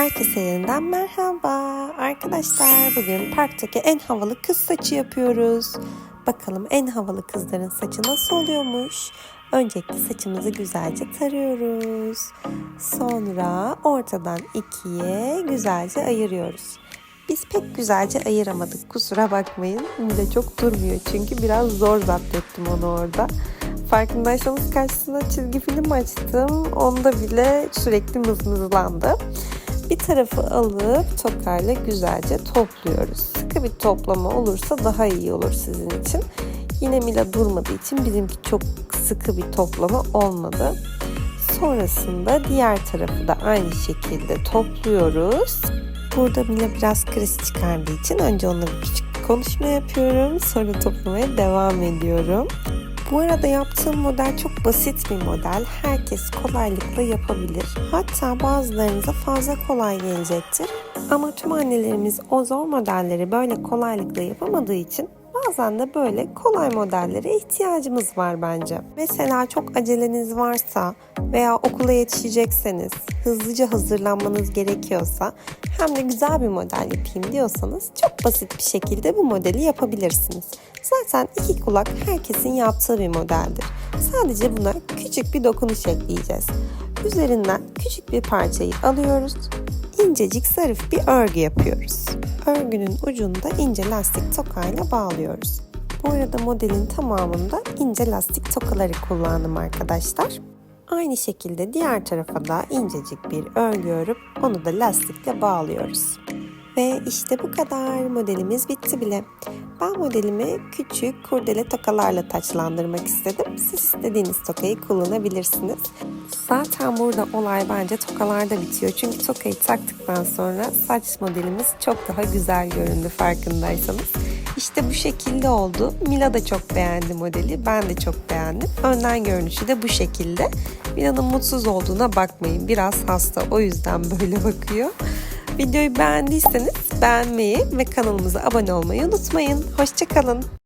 Herkese yeniden merhaba. Arkadaşlar bugün parktaki en havalı kız saçı yapıyoruz. Bakalım en havalı kızların saçı nasıl oluyormuş? Öncelikle saçımızı güzelce tarıyoruz. Sonra ortadan ikiye güzelce ayırıyoruz. Biz pek güzelce ayıramadık kusura bakmayın. Mide çok durmuyor çünkü biraz zor zapt ettim onu orada. Farkındaysanız karşısına çizgi film açtım. Onda bile sürekli mızmızlandı. Bir tarafı alıp tokayla güzelce topluyoruz. Sıkı bir toplama olursa daha iyi olur sizin için. Yine Mila durmadığı için bizimki çok sıkı bir toplama olmadı. Sonrasında diğer tarafı da aynı şekilde topluyoruz. Burada Mila biraz kriz çıkardığı için önce onunla bir küçük konuşma yapıyorum. Sonra toplamaya devam ediyorum. Bu arada yaptığım model çok basit bir model. Herkes kolaylıkla yapabilir. Hatta bazılarınıza fazla kolay gelecektir. Ama tüm annelerimiz o zor modelleri böyle kolaylıkla yapamadığı için bazen de böyle kolay modellere ihtiyacımız var bence. Mesela çok aceleniz varsa veya okula yetişecekseniz, hızlıca hazırlanmanız gerekiyorsa hem de güzel bir model yapayım diyorsanız çok basit bir şekilde bu modeli yapabilirsiniz. Zaten iki kulak herkesin yaptığı bir modeldir. Sadece buna küçük bir dokunuş ekleyeceğiz. Üzerinden küçük bir parçayı alıyoruz. İncecik zarif bir örgü yapıyoruz. Örgünün ucunu da ince lastik tokayla bağlıyoruz. Bu arada modelin tamamında ince lastik tokaları kullandım arkadaşlar. Aynı şekilde diğer tarafa da incecik bir örgü örüp onu da lastikle bağlıyoruz. Ve işte bu kadar modelimiz bitti bile. Ben modelimi küçük kurdele tokalarla taçlandırmak istedim. Siz istediğiniz tokayı kullanabilirsiniz. Zaten burada olay bence tokalarda bitiyor. Çünkü tokayı taktıktan sonra saç modelimiz çok daha güzel göründü farkındaysanız. İşte bu şekilde oldu. Mila da çok beğendi modeli. Ben de çok beğendim. Önden görünüşü de bu şekilde. Mila'nın mutsuz olduğuna bakmayın. Biraz hasta o yüzden böyle bakıyor. Videoyu beğendiyseniz beğenmeyi ve kanalımıza abone olmayı unutmayın. Hoşçakalın.